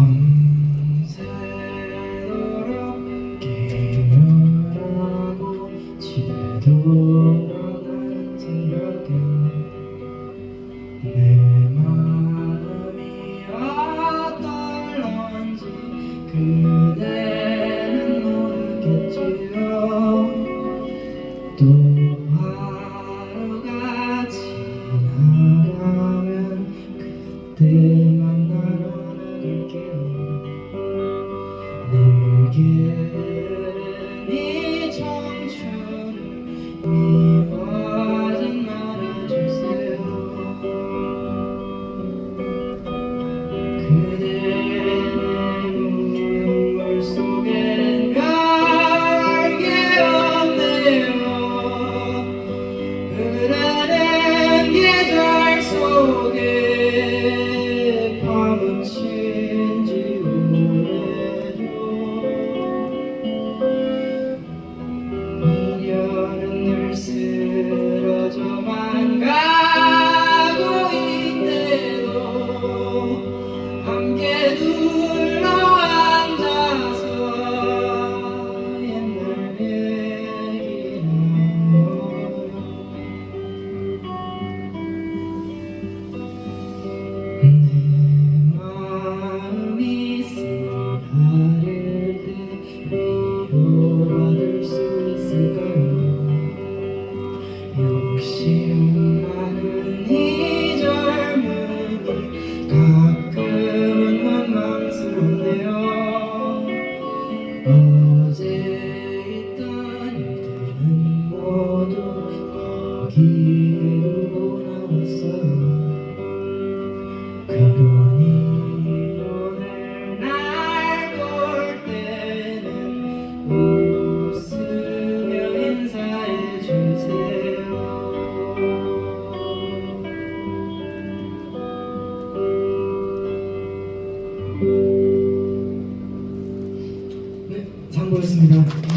밤새도록 게임을 하고 집에 돌아가는 내 마음이 어떨런지 그대 늘 여기로 돌아왔어 그분이 오늘 날 볼 때는 웃으며 인사해 주세요. 네, 상 보겠습니다.